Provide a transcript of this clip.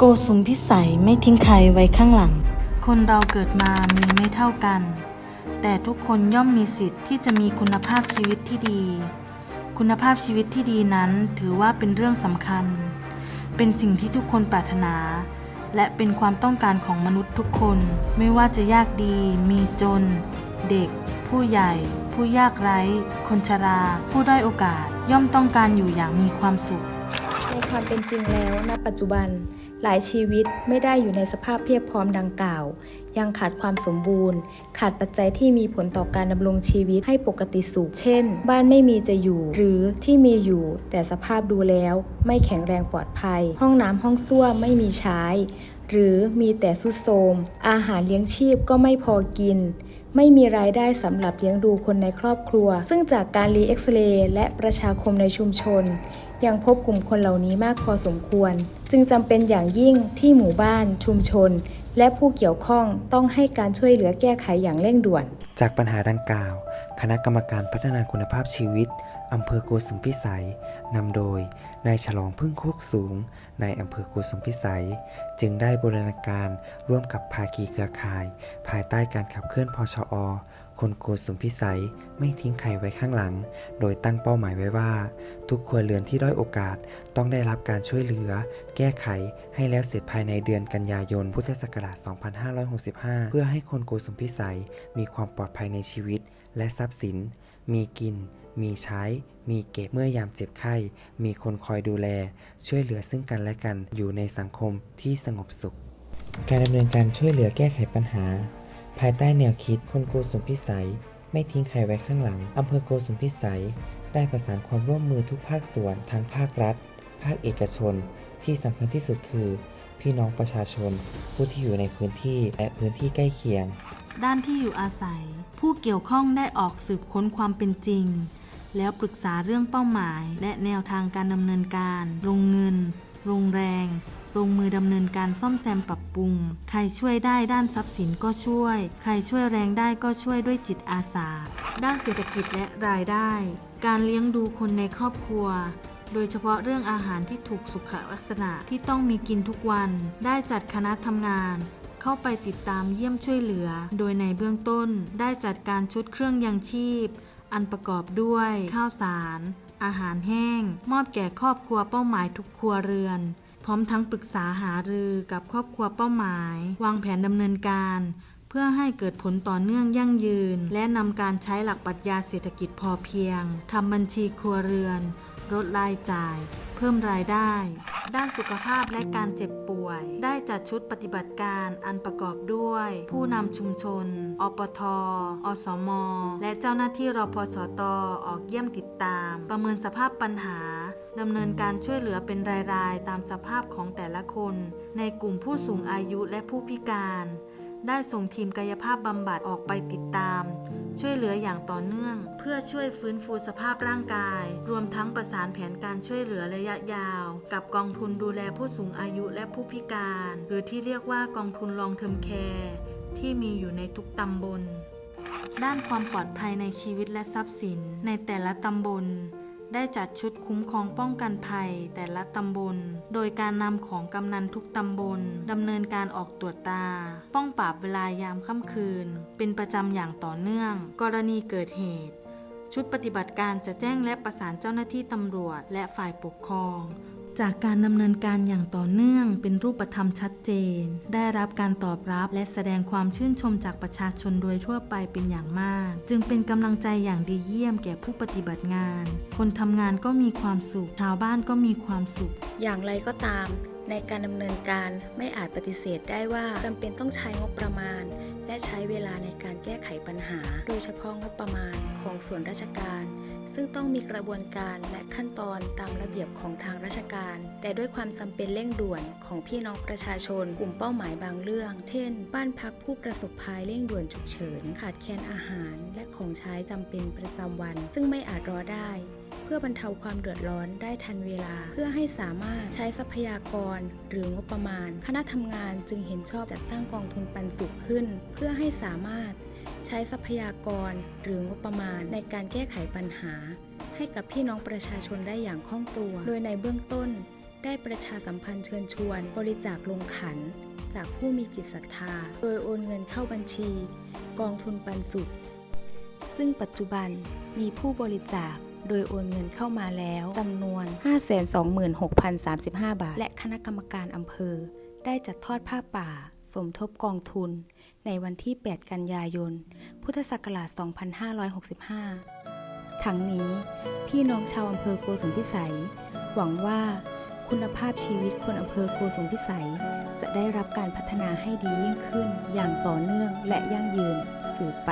โกสุมพิสัยไม่ทิ้งใครไว้ข้างหลัง คนเราเกิดมามีไม่เท่ากัน แต่ทุกคนย่อมมีสิทธิ์ที่จะมีคุณภาพชีวิตที่ดี คุณภาพชีวิตที่ดีนั้นถือว่าเป็นเรื่องสำคัญ เป็นสิ่งที่ทุกคนปรารถนา และเป็นความต้องการของมนุษย์ทุกคน ไม่ว่าจะยากดี มีจน เด็ก ผู้ใหญ่ ผู้ยากไร้ คนชรา ผู้ด้อยโอกาส ย่อมต้องการอยู่อย่างมีความสุข ความเป็นจริงแล้วณปัจจุบัน หลายชีวิตไม่ได้อยู่ในสภาพเพียบพร้อมดังกล่าว ยังขาดความสมบูรณ์ ขาดปัจจัยที่มีผลต่อการดำรงชีวิตให้ปกติสุข เช่น บ้านไม่มีจะอยู่ หรือที่มีอยู่ แต่สภาพดูแล้ว ไม่แข็งแรงปลอดภัย ห้องน้ำห้องส้วมไม่มีใช้ หรือมีแต่สุดโทมอาหารเลี้ยงชีพก็ไม่พอกิน ไม่มีรายได้สำหรับเลี้ยงดูคนในครอบครัว ซึ่งจากการรีเอ็กซเรย์และประชาคมในชุมชน ยังพบกลุ่มคนเหล่านี้มากพอสมควร จึงจำเป็นอย่างยิ่งที่หมู่บ้าน ชุมชน และผู้เกี่ยวข้องต้องให้การช่วยเหลือแก้ไขอย่างเร่งด่วน จากปัญหาดังกล่าว คณะกรรมการพัฒนาคุณภาพชีวิต อำเภอโกสุมพิสัยนำโดยนายฉลองพึ่งโคกสูงนายอำเภอโกสุมพิสัย จึงได้บูรณาการร่วมกับภาคีเครือข่าย ภายใต้การขับเคลื่อนพชอ คนโกสุมพิสัยไม่ทิ้งใครไว้ข้างหลัง โดยตั้งเป้าหมายไว้ว่า ทุกครัวเรือนที่ด้อยโอกาสต้องได้รับการช่วยเหลือ แก้ไขให้แล้วเสร็จภายในเดือนกันยายนพุทธศักราช 2565 เพื่อให้คนโกสุมพิสัยมีความปลอดภัยในชีวิตและทรัพย์สิน มีกิน มีใช้ มีเก็บเมื่อยามเจ็บไข้ มีคนคอยดูแล ช่วยเหลือซึ่งกันและกันอยู่ในสังคมที่สงบสุข การดำเนินการช่วยเหลือแก้ไขปัญหา ภายใต้แนวคิดคนโกสุมพิสัย ไม่ทิ้งใครไว้ข้างหลังอำเภอโกสุมพิสัย ได้ประสานความร่วมมือทุกภาคส่วนทั้งภาครัฐ ภาคเอกชน ที่สำคัญที่สุดคือ พี่น้องประชาชน ผู้ที่อยู่ในพื้นที่และพื้นที่ใกล้เคียง ด้านที่อยู่อาศัย ผู้เกี่ยวข้องได้ออกสืบค้นความเป็นจริง แล้วปรึกษาเรื่องเป้าหมาย และแนวทางการดำเนินการ ลงเงิน ลงแรง ลงมือดำเนินการซ่อมแซมปรับปรุง ใครช่วยได้ด้านทรัพย์สินก็ช่วย ใครช่วยแรงได้ก็ช่วยด้วยจิตอาสา ด้านเศรษฐกิจและรายได้ การเลี้ยงดูคนในครอบครัวโดยเฉพาะเรื่องอาหารที่ถูกสุขลักษณะที่ต้องมีกินทุกวัน ได้จัดคณะทำงาน เข้าไปติดตามเยี่ยมช่วยเหลือ โดยในเบื้องต้นได้จัดการชุดเครื่องยังชีพ อันประกอบด้วยข้าวสาร อาหารแห้ง มอบแก่ครอบครัวเป้าหมายทุกครัวเรือน พร้อมทั้งปรึกษาหารือกับครอบครัวเป้าหมาย วางแผนดำเนินการ เพื่อให้เกิดผลต่อเนื่องยั่งยืน และนำการใช้หลักปรัชญาเศรษฐกิจพอเพียงทำบัญชีครัวเรือน ลดรายจ่าย เพิ่มรายได้ ด้านสุขภาพและการเจ็บป่วย ได้จัดชุดปฏิบัติการอันประกอบด้วย ผู้นำชุมชน อปท อสม และเจ้าหน้าที่รพสต ออกเยี่ยมติดตาม ประเมินสภาพปัญหาดำเนินการช่วยเหลือเป็นรายๆ ตามสภาพของแต่ละคน ในกลุ่มผู้สูงอายุและผู้พิการ ได้ส่งทีมกายภาพบำบัดออกไปติดตาม ช่วยเหลืออย่างต่อเนื่อง เพื่อช่วยฟื้นฟูสภาพร่างกาย รวมทั้งประสานแผนการช่วยเหลือระยะยาว กับกองทุนดูแลผู้สูงอายุและผู้พิการ หรือที่เรียกว่ากองทุนลองเทอมแคร์ที่มีอยู่ในทุกตำบล ด้านความปลอดภัยในชีวิตและทรัพย์สินในแต่ละตำบล ได้จัดชุดคุ้มครองป้องกันภัยแต่ละตำบล โดยการนำของกำนันทุกตำบลดำเนินการออกตรวจตา ป้องปราบเวลายามค่ำคืน เป็นประจำอย่างต่อเนื่อง กรณีเกิดเหตุ ชุดปฏิบัติการจะแจ้งและประสานเจ้าหน้าที่ตำรวจ และฝ่ายปกครอง จากการดำเนินการอย่างต่อเนื่องเป็นรูปธรรมชัดเจน ได้รับการตอบรับและแสดงความชื่นชมจากประชาชนโดยทั่วไปเป็นอย่างมาก จึงเป็นกำลังใจอย่างดีเยี่ยมแก่ผู้ปฏิบัติงาน คนทำงานก็มีความสุขชาวบ้านก็มีความสุข อย่างไรก็ตาม ในการดำเนินการไม่อาจปฏิเสธได้ว่าจำเป็นต้องใช้งบประมาณ และใช้เวลาในการแก้ไขปัญหา โดยเฉพาะงบประมาณของส่วนราชการ ซึ่งต้องมีกระบวนการและขั้นตอนตามระเบียบของทางราชการ แต่ด้วยความจำเป็นเร่งด่วนของพี่น้องประชาชน กลุ่มเป้าหมายบางเรื่อง เช่น บ้านพักผู้ประสบภัยเร่งด่วนฉุกเฉิน ขาดแคลนอาหาร และของใช้จำเป็นประจำวัน ซึ่งไม่อาจรอได้เพื่อบรรเทาความเดือดร้อนได้ทันเวลา เพื่อให้สามารถใช้ทรัพยากร หรืองบประมาณ คณะทำงานจึงเห็นชอบจัดตั้งกองทุนปันสุขขึ้น เพื่อให้สามารถ ใช้ทรัพยากรหรืองบประมาณในการแก้ไขปัญหา ให้กับพี่น้องประชาชนได้อย่างคล่องตัว โดยในเบื้องต้น ได้ประชาสัมพันธ์เชิญชวน บริจาคลงขัน จากผู้มีจิตศรัทธา โดยโอนเงินเข้าบัญชี กองทุนปันสุข ซึ่งปัจจุบันมีผู้บริจาคโดยโอนเงินเข้ามาแล้วจำนวน 526,035 บาท และคณะกรรมการอำเภอ ได้จัดทอดผ้าป่า สมทบกองทุน ในวันที่ 8 กันยายน พุทธศักราช 2565 ทั้งนี้พี่น้องชาวอำเภอโกสุมพิสัย หวังว่าคุณภาพชีวิตคนอำเภอโกสุมพิสัย จะได้รับการพัฒนาให้ดียิ่งขึ้นอย่างต่อเนื่องและยั่งยืนสืบไป